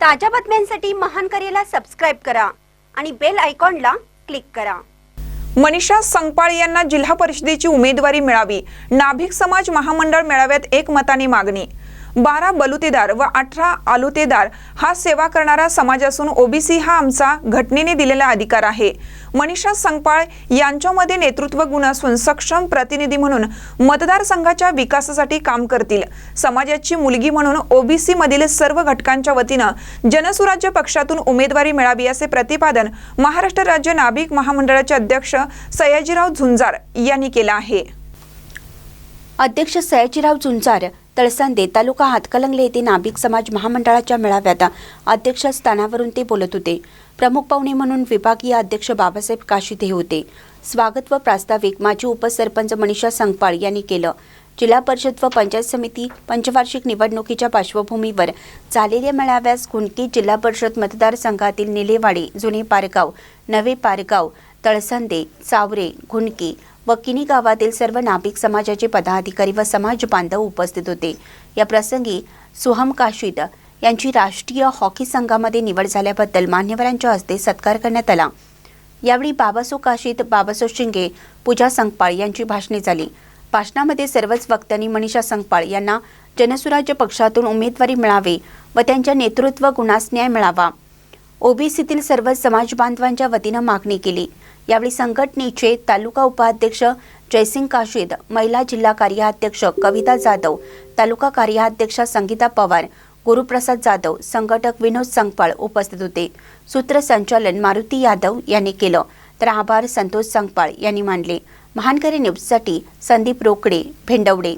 ताज्या बातम्यांसाठी महान करेला सबस्क्राईब करा आणि बेल आयकॉनला क्लिक करा. मनीषा संगपाळ यांना जिल्हा परिषदेची उमेदवारी मिळावी. नाभिक समाज महामंडळ मेळाव्यात एक मताने मागणी. बारा बलुतेदार व अठरा आलुतेदार हा सेवा करणारा समाज असून ओबीसी हा आमचा घटनेने दिलेला अधिकार आहे. मनीषा संगपाळ यांच्यामध्ये नेतृत्व गुण असून सक्षम प्रतिनिधी म्हणून मतदारसंघाच्या विकासासाठी काम करतील. समाजाची मुलगी म्हणून ओबीसी मधील सर्व घटकांच्या वतीनं जनसुराज्य पक्षातून उमेदवारी मिळावी असे प्रतिपादन महाराष्ट्र राज्य नाभिक महामंडळाचे अध्यक्ष सयाजीराव झुंजार यांनी केलं आहे. अध्यक्ष सयाजीराव झुंजार तळसांदे तालुका हातकलंगले येथे नाभिक समाज महामंडळाच्या मेळाव्यात अध्यक्षस्थानावरून ते बोलत होते. प्रमुख पाहुणे म्हणून विभागीय अध्यक्ष बाबासाहेब काशीद हे होते. स्वागत व प्रास्ताविक माजी उपसरपंच मनीषा संगपाळ यांनी केलं. जिल्हा परिषद व पंचायत समिती पंचवार्षिक निवडणुकीच्या पार्श्वभूमीवर झालेल्या मेळाव्यास कुणकी जिल्हा परिषद मतदारसंघातील निलेवाडी जुने पारगाव नवे पारगाव तळसंदे चावरे घुणकी व किनी गावातील सर्व नाभिक समाजाचे पदाधिकारी व समाज बांधव उपस्थित होते. या प्रसंगी सुहम काशीद यांची राष्ट्रीय हॉकी संघामध्ये निवड झाल्याबद्दल मान्यवरांच्या हस्ते सत्कार करण्यात आला. यावेळी बाबासो काशीद बाबासो शिंगे पूजा संगपाळ यांची भाषणे झाली. भाषणामध्ये सर्वच वक्त्यांनी मनीषा संगपाळ यांना जनसुराज्य पक्षातून उमेदवारी मिळावी व त्यांच्या नेतृत्व गुणास न्याय मिळावा. ओबीसीतील सर्व समाज बांधवांच्या वतीनं मागणी केली. यावेळी संघटनेचे तालुका उपाध्यक्ष जयसिंग काशीद महिला जिल्हा कार्याध्यक्ष कविता जाधव तालुका कार्याध्यक्षा संगीता पवार गुरुप्रसाद जाधव संघटक विनोद संगपाळ उपस्थित होते. सूत्रसंचालन मारुती यादव यांनी केलं. तर आभार संतोष संगपाळ यांनी मानले. महानकरी न्यूजसाठी संदीप रोकडे भेंडवडे.